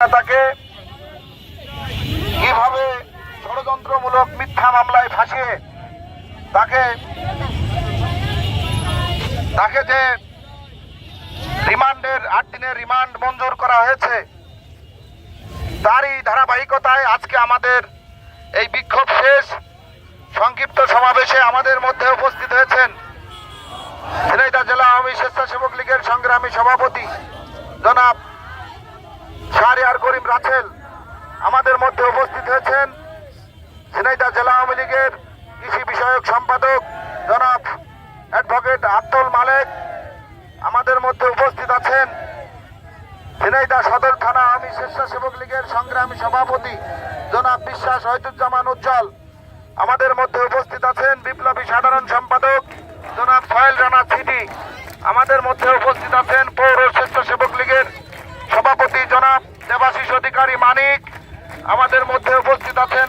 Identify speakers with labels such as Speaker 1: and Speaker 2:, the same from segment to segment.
Speaker 1: তাকে কীভাবে ষড়যন্ত্রমূলক মিথ্যা মামলায় ফাঁসিয়ে তাকে তাকে যে রিমান্ডের আট দিনের রিমান্ড মঞ্জুর করা হয়েছে, তারই ধারাবাহিকতায় আজকে আমাদের এই বিক্ষোভ শেষ। সংক্ষিপ্ত সমাবেশে আমাদের মধ্যে উপস্থিত হয়েছেন ঝিনাইদহ জেলা আওয়ামী স্বেচ্ছাসেবক লীগের সংগ্রামী সভাপতি জনাব শাহরিয়ার করিম রাছেল আমাদের মধ্যে উপস্থিত হয়েছেন। ঝিনাইদহ জেলা আওয়ামী লীগের কৃষি বিষয়ক সম্পাদক জনাব অ্যাডভোকেট আব্দুল মালেক আমাদের মধ্যে উপস্থিত আছেন। ঝিনাইদহ সদর থানা আওয়ামী স্বেচ্ছাসেবক লীগের সংগ্রামী সভাপতি জনাব বিশ্বাস হয়তুজ্জামান উজ্জ্বল আমাদের মধ্যে উপস্থিত আছেন বিপ্লবী সাধারণ সম্পাদক জনাব সোহেল রানা সিটি। আমাদের মধ্যে উপস্থিত আছেন পৌর স্বেচ্ছাসেবক লীগের সভাপতি জনাব দেবাশিস অধিকারী মানিক, আমাদের মধ্যে উপস্থিত আছেন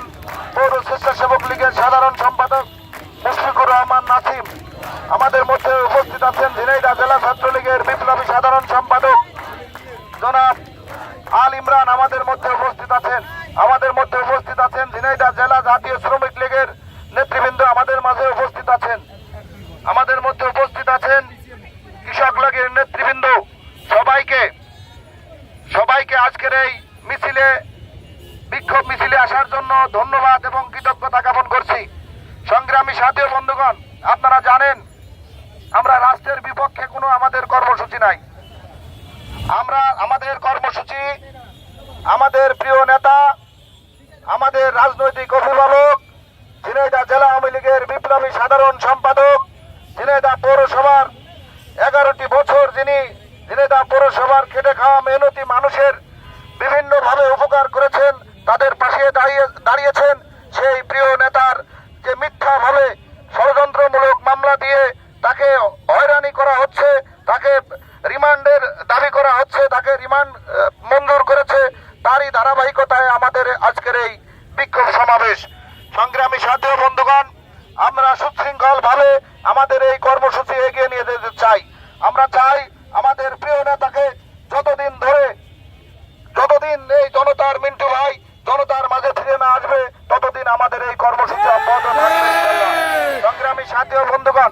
Speaker 1: পৌর স্বেচ্ছাসেবক লীগের সাধারণ সম্পাদক মুশফিকুর রহমান নাসিম। আমাদের মধ্যে উপস্থিত আছেন ঝিনাইদহ জেলা ছাত্রলীগের বিপ্লবী সাধারণ সম্পাদক জনাব আল ইমরান। আমাদের মধ্যে উপস্থিত আছেন, আমাদের মধ্যে উপস্থিত আছেন ঝিনাইদহ জেলা জাতীয় শ্রমিক লীগের নেতৃবৃন্দ। আমাদের মাঝে উপস্থিত আছেন, আমাদের মধ্যে উপস্থিত আছেন কৃষক লীগের নেতৃবৃন্দ। সবাইকে সবাইকে আজকের এই মিছিলে, বিক্ষোভ মিছিলে আসার জন্য ধন্যবাদ এবং কৃতজ্ঞতা জ্ঞাপন করছি। সংগ্রামী সাথী বন্ধুগণ, আপনারা জানেন, আমরা রাষ্ট্রের বিপক্ষে কোনো আমাদের কর্মসূচি নাই। আমরা আমাদের কর্মসূচি, আমাদের প্রিয় নেতা, আমাদের রাজনৈতিক অভিভাবক, ঝিনাইদহ জেলা আওয়ামী লীগের বিপ্লবী সাধারণ সম্পাদক, ঝিনাইদহ পৌরসভার এগারোটি বছর যিনি ঝিনাইদহ পৌরসভার খেটে খাওয়া মেহনতি মানুষের বিভিন্নভাবে উপকার করেছেন, তাদের পাশে দাঁড়িয়ে, দাঁড়িয়েছেন সেই প্রিয় নেতার যে মিথ্যাভাবে ষড়যন্ত্রমূলক মামলা দিয়ে তাকে হয়রানি করা হচ্ছে, তাকে রিমান্ডের দাবি করা হচ্ছে, তাকে রিমান্ড মঞ্জুর করেছে, তারই ধারাবাহিকতায় আমাদের আজকের এই বিক্ষোভ সমাবেশ। সংগ্রামী সাথী বন্ধুগণ, আমরা সুশৃঙ্খল ভাবে আমাদের এই কর্মসূচি এগিয়ে নিয়ে এই জনতার মিন্টু ভাই, জনতার মাঝে ফিরে না আসবে, ততদিন আমাদের এই কর্মসূচি অব্যাহত। সংগ্রামী সাথী বন্ধুগণ।